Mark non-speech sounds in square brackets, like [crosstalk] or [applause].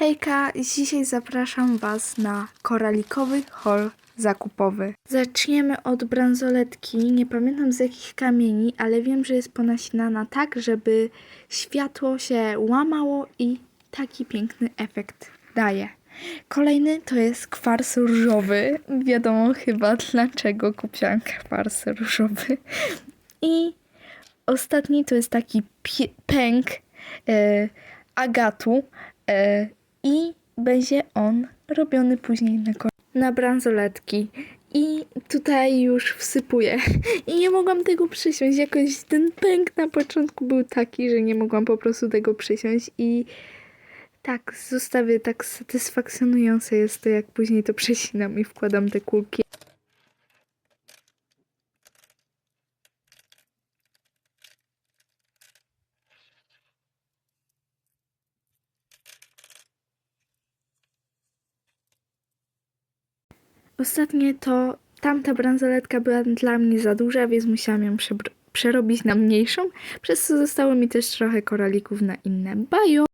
Hejka, dzisiaj zapraszam Was na koralikowy haul zakupowy. Zaczniemy od bransoletki. Nie pamiętam z jakich kamieni, ale wiem, że jest ponasinana tak, żeby światło się łamało i taki piękny efekt daje. Kolejny to jest kwars różowy. Wiadomo chyba dlaczego kupiłam kwars różowy. I ostatni to jest taki pęk e, agatu e, i będzie on robiony później na, na bransoletki. I tutaj już wsypuję. [laughs] I nie mogłam tego przysiąść. Jakoś ten pęk na początku był taki, że nie mogłam po prostu tego przysiąść. I tak, zostawię tak satysfakcjonujące jest to, jak później to przesinam i wkładam te kulki. Ostatnie to tamta bransoletka była dla mnie za duża, więc musiałam ją przerobić na mniejszą, przez co zostało mi też trochę koralików na inne. Bajo!